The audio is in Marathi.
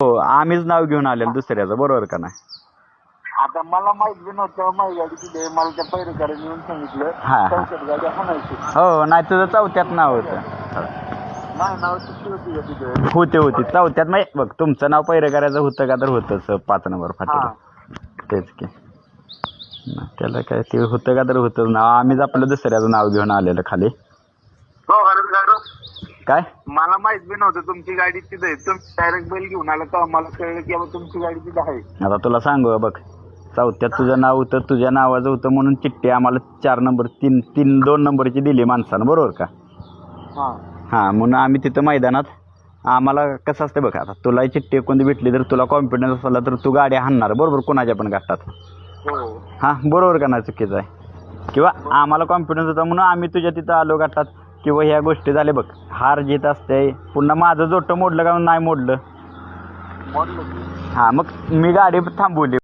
हो आम्हीच नाव घेऊन आलेलो दुसऱ्याचं बरोबर का नाही? आता मला माहीत बी नव्हतं माझी गाडी तिथे आहे. मला त्या पैरकरांनी येऊन सांगितलं हा, हा. चौकात गाडी हाणायची हो नाही तुझं चौथ्यात नाव होतं. नाही नाव तिथे होती का तिथे? होते होते चौथ्यात म्हणजे बघ तुमचं नाव पहिरं करायचं होतं का तर होतंच पाच नंबर हा. फाटीला तेच की. त्याला काय ते होतं का तर होतंच नाव आम्हीच आपलं दुसऱ्याचं नाव घेऊन आलेलं खाली. हो. काय? मला माहीत बी नव्हतं तुमची गाडी तिथे. आहे तुम्ही डायरेक्ट बैल घेऊन आला तेव्हा मला कळलं की बाबा तुमची गाडी तिथे आहे. आता तुला सांगू बघ. चौथ्यात तुझं नाव होतं तुझ्या नावाचं होतं म्हणून चिठ्ठी आम्हाला चार नंबर तीन तीन दोन नंबरची दिली माणसानं बरोबर का? हा. हां म्हणून आम्ही तिथं मैदानात आम्हाला कसं असतं बघ आता तुला चिठ्ठी कोणती भेटली तर तुला कॉन्फिडन्स असला तर तू गाडी हाणणार बरोबर? कोणाच्या पण गाठात हो. हां बरोबर का नाही चुकीचं आहे? किंवा आम्हाला कॉन्फिडन्स होता म्हणून आम्ही तुझ्या तिथं आलो गाठात किंवा ह्या गोष्टी झाल्या बघ. हार जीत असते. पुन्हा माझं जोटं मोडलं का नाही मोडलं? हां मग मी गाडी थांबवली.